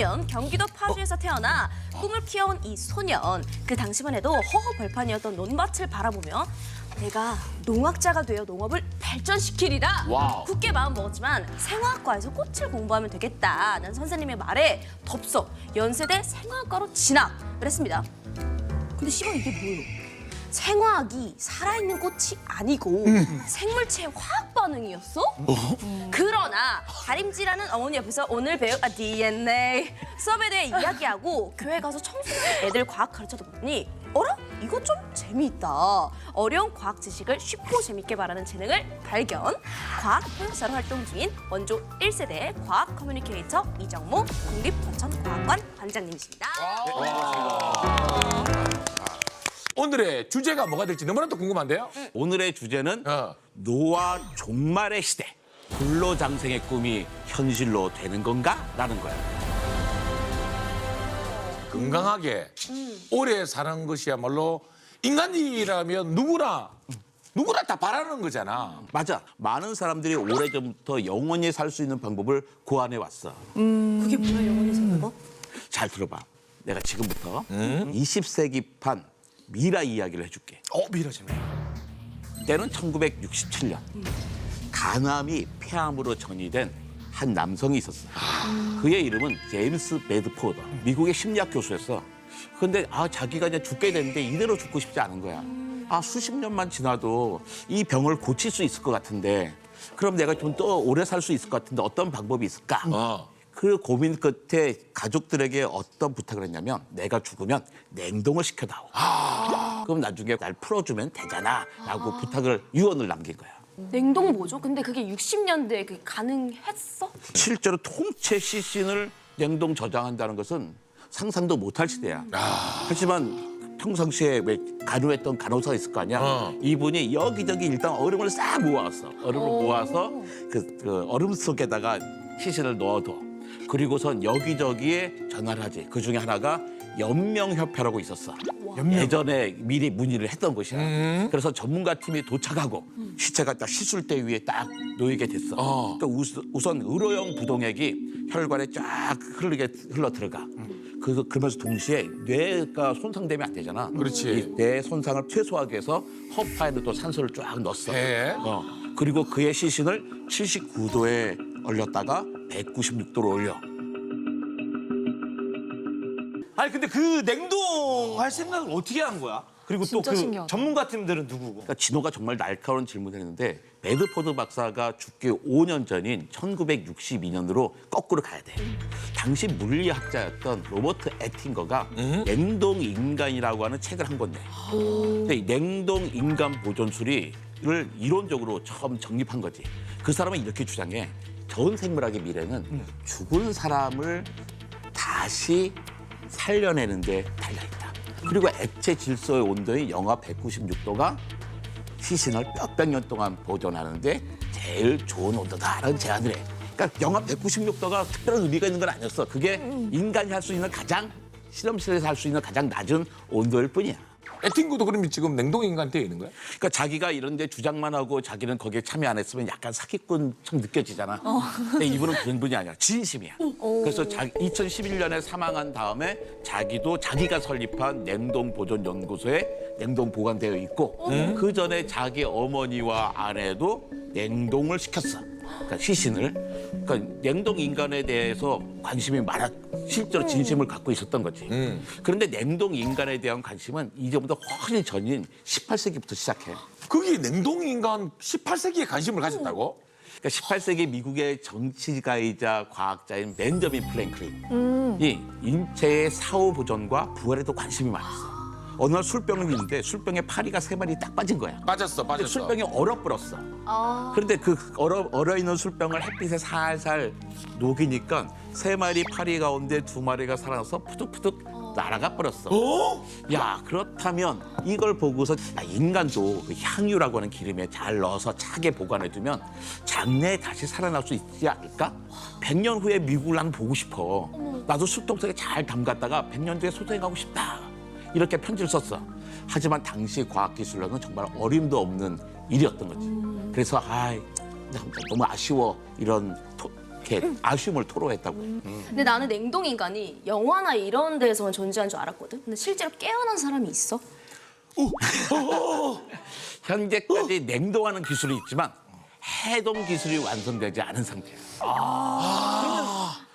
2000년 경기도 파주에서 태어나 꿈을 키워온 이 소년. 그 당시만 해도 허허벌판이었던 논밭을 바라보며 내가 농학자가 되어 농업을 발전시키리라 와우. 굳게 마음 먹었지만 생화학과에서 꽃을 공부하면 되겠다는 선생님의 말에 덥석 연세대 생화학과로 진학을 했습니다. 근데 시방 이게 뭐예요? 생화학이 살아있는 꽃이 아니고 생물체의 화학 반응이었어? 그러나 다림쥐라는 어머니 옆에서 오늘 배울 아, DNA 수업에 대해 이야기하고 교회 가서 청소년 애들 과학 가르쳐다 보니 어라? 이거 좀 재미있다. 어려운 과학 지식을 쉽고 재밌게 말하는 재능을 발견. 과학 통역사로 활동 중인 원조 1세대 과학 커뮤니케이터 이정모 국립과천과학관 관장님이십니다. 오늘의 주제가 뭐가 될지 너무나도 궁금한데요. 오늘의 주제는 어. 노화 종말의 시대. 불로장생의 꿈이 현실로 되는 건가? 라는 거야. 건강하게 오래 사는 것이야말로 인간이라면 누구나 누구나 다 바라는 거잖아. 맞아. 많은 사람들이 오래전부터 영원히 살 수 있는 방법을 고안해 왔어. 그게 뭐야 영원히 사는 거? 잘 들어봐. 내가 지금부터 20세기판 미라 이야기를 해줄게. 어 밀어지네. 때는 1967년. 간암이 폐암으로 전이된 한 남성이 있었어. 그의 이름은 제임스 베드포더. 미국의 심리학 교수였어. 근데 아 자기가 이제 죽게 됐는데 이대로 죽고 싶지 않은 거야. 아 수십 년만 지나도 이 병을 고칠 수 있을 것 같은데 그럼 내가 좀 더 오래 살 수 있을 것 같은데 어떤 방법이 있을까? 어. 그 고민 끝에 가족들에게 어떤 부탁을 했냐면 내가 죽으면 냉동을 시켜다오. 그럼 나중에 날 풀어주면 되잖아 라고 부탁을 유언을 남긴 거야. 냉동 뭐죠? 근데 그게 60년대에 그게 가능했어? 실제로 통째 시신을 냉동 저장한다는 것은 상상도 못할 시대야. 하지만 평상시에 왜 간호했던 간호사가 있을 거 아니야. 어. 이분이 여기저기 일단 얼음을 싹 모아왔어. 얼음을 모아서 그, 그 얼음 속에다가 시신을 넣어둬. 그리고선 여기저기에 전화를 하지. 그 중에 하나가 연명협회라고 있었어. 예전에 미리 문의를 했던 곳이야. 그래서 전문가 팀이 도착하고 시체가 딱 시술대 위에 딱 놓이게 됐어. 어. 그러니까 우선, 우선 의료용 부동액이 혈관에 쫙 흐르게 흘러 들어가. 그, 그러면서 동시에 뇌가 손상되면 안 되잖아. 그렇지. 이 뇌 손상을 최소화하기 위해서 허파에도 또 산소를 쫙 넣었어. 네. 어. 그리고 그의 시신을 79도에 얼렸다가 196도로 올려. 아니 근데 그 냉동할 생각을 어떻게 한 거야? 그리고 또 진짜 그 신기하다. 전문가 팀들은 누구고? 그러니까 진호가 정말 날카로운 질문을 했는데 베드포드 박사가 죽기 5년 전인 1962년으로 거꾸로 가야 돼. 당시 물리학자였던 로버트 에팅거가 냉동 인간이라고 하는 책을 한 건데. 근데 이 냉동 인간 보존술이를 이론적으로 처음 정립한 거지. 그 사람은 이렇게 주장해. 전 생물학의 미래는 죽은 사람을 다시 살려내는 데 달려 있다. 그리고 액체 질소의 온도인 영하 196도가 시신을 몇백 년 동안 보존하는데 제일 좋은 온도다라는 제안을 해. 그러니까 영하 196도가 특별한 의미가 있는 건 아니었어. 그게 인간이 할 수 있는 가장 실험실에서 할 수 있는 가장 낮은 온도일 뿐이야. 애팅구도 그러면 지금 냉동 인간 되어 있는 거야? 그러니까 자기가 이런데 주장만 하고 자기는 거기에 참여 안 했으면 약간 사기꾼처럼 느껴지잖아. 근데 이분은 그런 분이 아니야. 진심이야. 그래서 자, 2011년에 사망한 다음에 자기도 자기가 설립한 냉동 보존 연구소에 냉동 보관되어 있고 그 전에 자기 어머니와 아내도 냉동을 시켰어. 그러니까 시신을. 그러니까 냉동 인간에 대해서 관심이 많아 실제로 진심을 갖고 있었던 거지. 그런데 냉동 인간에 대한 관심은 이제보다 훨씬 전인 18세기부터 시작해. 그게 냉동 인간 18세기에 관심을 가졌다고? 그러니까 18세기 미국의 정치가이자 과학자인 벤저민 플랭클린이 인체의 사후 보존과 부활에도 관심이 많았어. 어느 날 술병이 있는데 술병에 파리가 세 마리 딱 빠진 거야. 빠졌어, 근데 빠졌어. 술병이 얼어버렸어. 그런데 그 얼어, 얼어 있는 술병을 햇빛에 살살 녹이니까 세 마리 파리 가운데 두 마리가 살아나서 푸득푸득 날아가 버렸어. 어? 야 그렇다면 이걸 보고서 아, 인간도 그 향유라고 하는 기름에 잘 넣어서 차게 보관해두면 장래에 다시 살아날 수 있지 않을까? 100년 후에 미국을 난 보고 싶어. 나도 술통속에 잘 담갔다가 100년 뒤에 소생하고 싶다. 이렇게 편지를 썼어. 하지만 당시 과학기술로는 정말 어림도 없는 일이었던 거지. 그래서 아 너무 아쉬워 이런 토- 이렇게 아쉬움을 토로했다고. 근데 나는 냉동 인간이 영화나 이런 데서만 존재한 줄 알았거든. 근데 실제로 깨어난 사람이 있어? 현재까지 냉동하는 기술이 있지만 해동 기술이 완성되지 않은 상태야. 그러면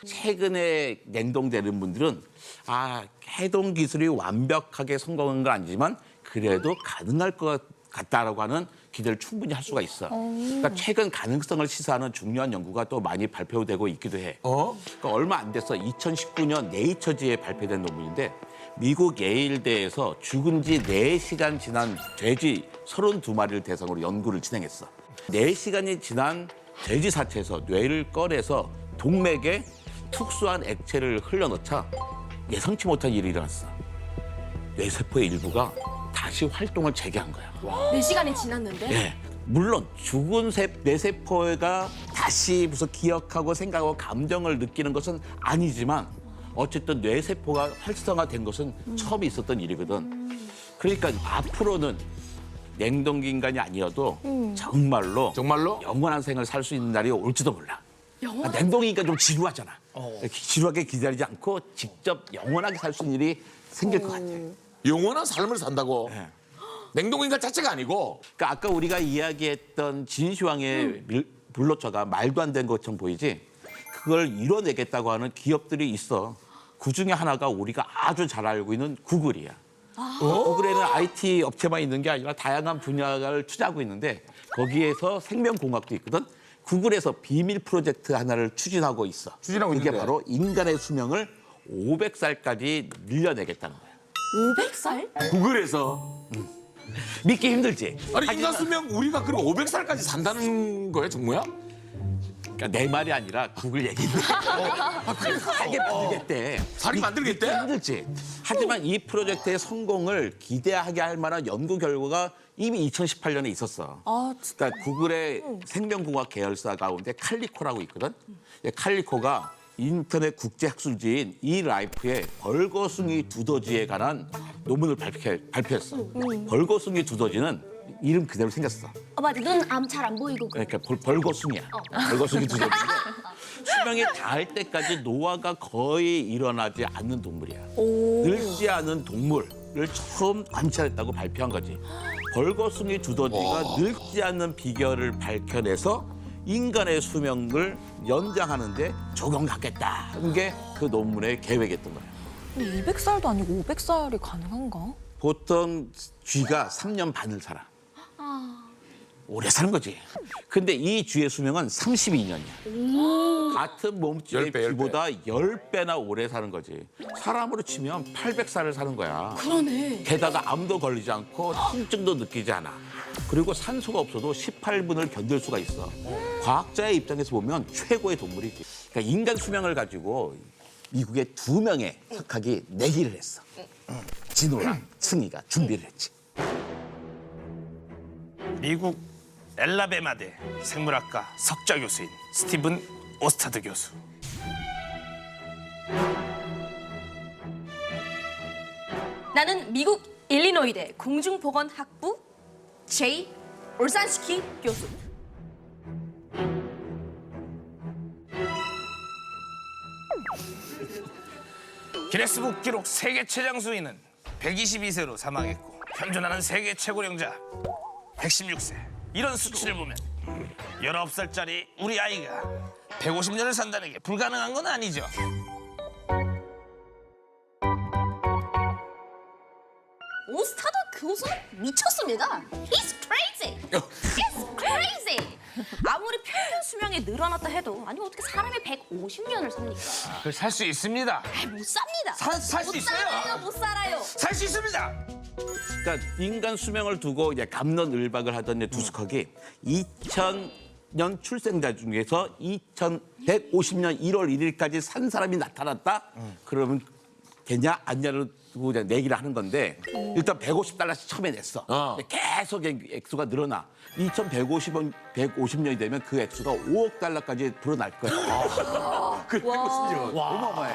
최근에 냉동되는 분들은 아 해동 기술이 완벽하게 성공한 건 아니지만 그래도 가능할 것 같다라고 하는 기대를 충분히 할 수가 있어. 그러니까 최근 가능성을 시사하는 중요한 연구가 또 많이 발표되고 있기도 해. 어? 그러니까 얼마 안 돼서 2019년 네이처지에 발표된 논문인데 미국 예일대에서 죽은 지 4시간 지난 돼지 32마리를 대상으로 연구를 진행했어. 4시간이 지난 돼지 사체에서 뇌를 꺼내서 동맥에 특수한 액체를 흘려넣자 예상치 못한 일이 일어났어. 뇌세포의 일부가 다시 활동을 재개한 거야. 네 시간이 지났는데 예. 물론 죽은 세, 뇌세포가 다시 무슨 기억하고 생각하고 감정을 느끼는 것은 아니지만 어쨌든 뇌세포가 활성화된 것은 처음 있었던 일이거든. 그러니까 앞으로는 냉동기 인간이 아니어도 정말로 정말로? 영원한 생을 살 수 있는 날이 올지도 몰라. 아, 냉동이 인간 좀 지루하잖아. 지루하게 기다리지 않고 직접 영원하게 살 수 있는 일이 생길 것 같아. 영원한 삶을 산다고. 네. 냉동인간 자체가 아니고 그러니까 아까 우리가 이야기했던 진시황의 밀- 불로처가 말도 안 되는 것처럼 보이지 그걸 이뤄내겠다고 하는 기업들이 있어. 그 중에 하나가 우리가 아주 잘 알고 있는 구글이야. 구글에는 IT 업체만 있는 게 아니라 다양한 분야를 투자하고 있는데 거기에서 생명공학도 있거든. 구글에서 비밀 프로젝트 하나를 추진하고 있어. 추진하고 그게 있는데. 바로 인간의 수명을 500살까지 늘려내겠다는 거야. 500살? 구글에서 믿기 힘들지? 아니 인간 수명 우리가 그럼 500살까지 산다는 거예요, 정모야? 그러니까 내 말이 아니라 구글 얘기인데. 하게 만들겠대. 살이 만들겠대? 힘들지. 하지만 이 프로젝트의 성공을 기대하게 할 만한 연구 결과가 이미 2018년에 있었어. 아, 그러니까 구글의 생명공학 계열사 가운데 칼리코라고 있거든. 이 칼리코가 인터넷 국제 학술지인 이 라이프의 벌거숭이 두더지에 관한 논문을 발표, 발표했어. 벌거숭이 두더지는 이름 그대로 생겼어. 어, 맞아. 눈암 잘 안 보이고. 그러니까 벌, 벌거숭이야. 벌거숭이 두더지인데 수명이 닿을 때까지 노화가 거의 일어나지 않는 동물이야. 늙지 않은 동물을 처음 관찰했다고 발표한 거지. 벌거숭이 두더지가 늙지 않는 비결을 밝혀내서 인간의 수명을 연장하는데 적용하겠다는 게 그 논문의 계획이었던 거야. 200살도 아니고 500살이 가능한가? 보통 쥐가 3년 반을 살아. 오래 사는 거지. 근데 이 쥐의 수명은 32년이야. 같은 몸집의 열 배, 열 쥐보다 10배나 오래 사는 거지. 사람으로 치면 800살을 사는 거야. 그러네. 게다가 암도 걸리지 않고 통증도 느끼지 않아. 그리고 산소가 없어도 18분을 견딜 수가 있어. 과학자의 입장에서 보면 최고의 동물이지. 그러니까 인간 수명을 가지고 미국의 두 명의 석학이 내기를 했어. 응. 진호랑 승희가 준비를 했지. 미국 엘라베마대 생물학과 석좌 교수인 스티븐 오스타드 교수. 나는 미국 일리노이대 공중보건학부 제이 올산스키 교수. 기네스북 기록 세계 최장 수위는 122세로 사망했고 현존하는 세계 최고령자 116세. 이런 수치를 보면 19살짜리 우리 아이가 150년을 산다는 게 불가능한 건 아니죠. 오스타드 교수는 미쳤습니다. He's crazy. He's crazy. 아무리 평균 수명이 늘어났다 해도 아니 어떻게 사람이 150년을 삽니까? 그살수 있습니다. 아이, 못 삽니다. 살- 살수 못 있어요. 살아요. 못 살아요. 살 수 있습니다. 그러니까 인간 수명을 두고 이제 감론을박을 하던 두스커기 2000년 출생자 중에서 2150년 1월 1일까지 산 사람이 나타났다. 그러면 되냐 아니냐를 두고 이제 내기를 하는 건데 일단 150달러씩 처음에 냈어. 어. 근데 계속 액- 액수가 늘어나. 2150원 150년이 되면 그 액수가 5억 달러까지 불어날 거야. 그 150년. 어마어마해.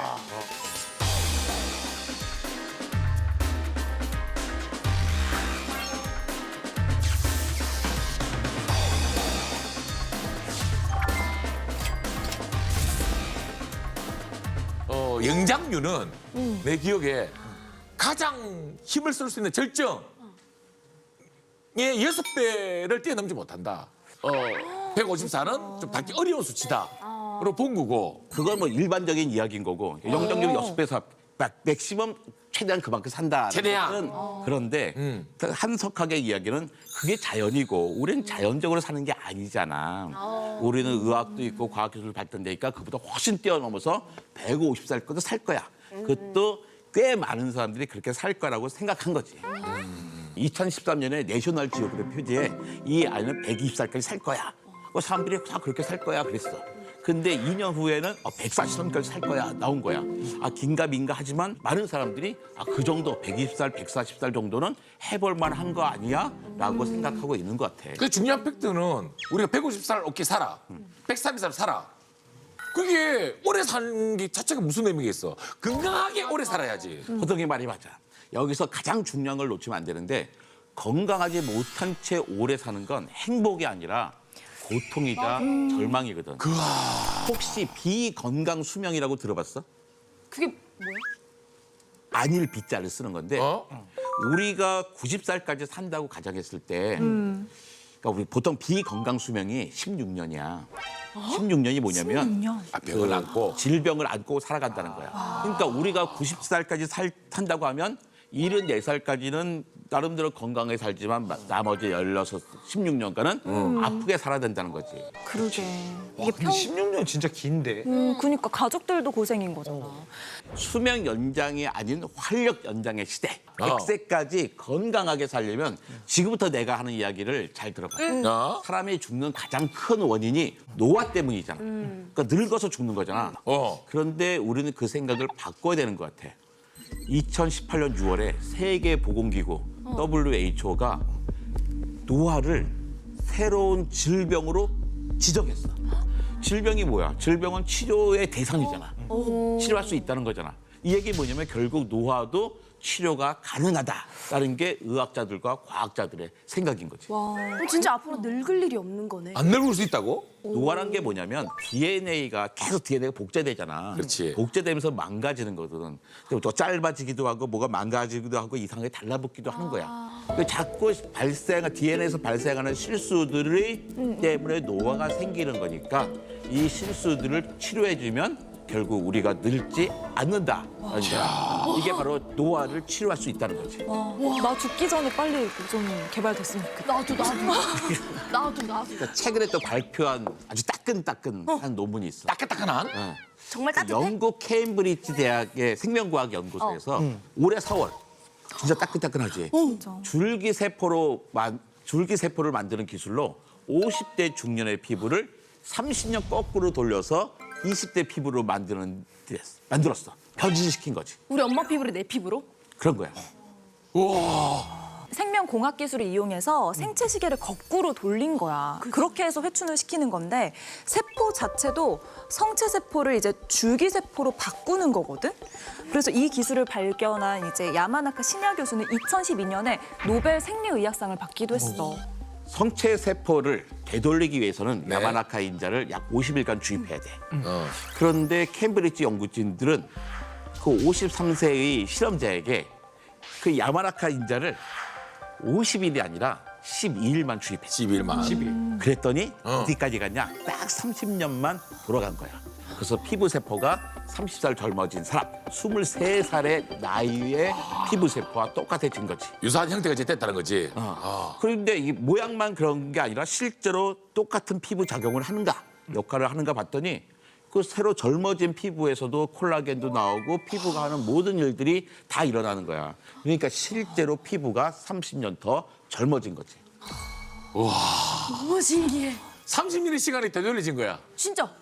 영장류는 내 기억에 가장 힘을 쓸 수 있는 절정의 여섯 배를 뛰어넘지 못한다. 어, 154는 좀 닿기 어려운 수치다.로 본 거고. 그건 뭐 일반적인 이야기인 거고 영장률 여섯 배에서 막 맥시멈 최대한 그만큼 산다. 최대한. 그런데 음. 한석학의 이야기는 그게 자연이고 우리는 자연적으로 사는 게 아니잖아. 우리는 의학도 있고 과학 기술 발전되니까 그보다 훨씬 뛰어넘어서 150살 것도 살 거야. 그것도 꽤 많은 사람들이 그렇게 살 거라고 생각한 거지. 2013년에 내셔널 지오그래피 표지에 이 아이는 120살까지 살 거야. 그 사람들이 다 그렇게 살 거야 그랬어. 근데 2년 후에는 어, 140살까지 살 거야 나온 거야. 아 긴가민가 하지만 많은 사람들이 아 그 정도 120살, 140살 정도는 해볼 만한 거 아니야?라고 생각하고 있는 것 같아. 그 중요한 팩트는 우리가 150살 오케이 살아. 130살 살아. 그게 오래 사는 게 자체가 무슨 의미가 있어? 건강하게 오래 살아야지. 호동이 말이 맞아. 여기서 가장 중요한 걸 놓치면 안 되는데 건강하지 못한 채 오래 사는 건 행복이 아니라 고통이자 절망이거든. 혹시 비건강 수명이라고 들어봤어? 그게 뭐야? 안일 비자를 쓰는 건데 어? 우리가 90살까지 산다고 가정했을 때 그러니까 우리 보통 비건강 수명이 16년이야. 16년이 뭐냐면 16년. 아, 병을 안고. 질병을 안고 살아간다는 거야. 그러니까 우리가 90살까지 살, 산다고 하면 74살까지는 나름대로 건강하게 살지만 마- 나머지 16, 16년간은 아프게 살아야 된다는 거지. 그러게. 와, 이게 근데 평. 16년 진짜 긴데. 음, 그니까 가족들도 고생인 거잖아. 수명 연장이 아닌 활력 연장의 시대. 어. 100세까지 건강하게 살려면 지금부터 내가 하는 이야기를 잘 들어봐. 어? 사람이 죽는 가장 큰 원인이 노화 때문이잖아. 그러니까 늙어서 죽는 거잖아. 어. 그런데 우리는 그 생각을 바꿔야 되는 것 같아. 2018년 6월에 세계보건기구 WHO가 노화를 새로운 질병으로 지정했어. 질병이 뭐야? 질병은 치료의 대상이잖아. 치료할 수 있다는 거잖아. 이 얘기 뭐냐면 결국 노화도 치료가 가능하다라는 게 의학자들과 과학자들의 생각인 거지. 그럼 진짜 앞으로 늙을 일이 없는 거네. 안 늙을 수 있다고? 노화란 게 뭐냐면 DNA가 계속 DNA가 복제되잖아. 그렇지. 복제되면서 망가지는 거거든. 그리고 또 짧아지기도 하고 뭐가 망가지기도 하고 이상하게 달라붙기도 하는 거야. 그 자꾸 발생 DNA에서 발생하는 실수들이 때문에 노화가 생기는 거니까 이 실수들을 치료해주면 결국 우리가 늙지 않는다. 그러니까 이게 바로 노화를 치료할 수 있다는 거지. 와, 나 죽기 전에 빨리 좀 개발됐으면 좋겠다. 나도 나도 나도 나도 그러니까 최근에 또 발표한 아주 따끈따끈한 논문이 있어. 따끈따끈한? 어. 정말 따뜻해. 영국 케임브리지 대학의 생명과학 연구소에서 올해 4월 진짜 따끈따끈하지. 줄기 세포로 만 줄기 세포를 만드는 기술로 50대 중년의 피부를 30년 거꾸로 돌려서 20대 피부로 만드는 데 만들었어. 변질시킨 거지. 우리 엄마 피부를 내 피부로? 그런 거야. 생명공학 기술을 이용해서 생체 시계를 거꾸로 돌린 거야. 그렇게 해서 회춘을 시키는 건데 세포 자체도 성체 세포를 이제 줄기 세포로 바꾸는 거거든. 그래서 이 기술을 발견한 이제 야마나카 신야 교수는 2012년에 노벨 생리의학상을 받기도 했어. 성체 세포를 되돌리기 위해서는 네. 야마나카 인자를 약 50일간 주입해야 돼. 어. 그런데 캠브리지 연구진들은 그 53세의 실험자에게 그 야마나카 인자를 50일이 아니라 12일만 주입했어. 12일만. 12일. 그랬더니 어. 어. 디까지 갔냐? 딱 30년만 돌아간 거야. 그래서 피부 세포가 30살 젊어진 사람, 23살의 나이의 피부 세포와 똑같아진 거지. 유사한 형태가 이제 됐다는 거지. 어. 그런데 이 모양만 그런 게 아니라 실제로 똑같은 피부 작용을 하는가 역할을 하는가 봤더니 그 새로 젊어진 피부에서도 콜라겐도 나오고 피부가 하는 모든 일들이 다 일어나는 거야. 그러니까 실제로 피부가 30년 더 젊어진 거지. 너무 신기해. 30일의 시간이 되돌려진 거야. 진짜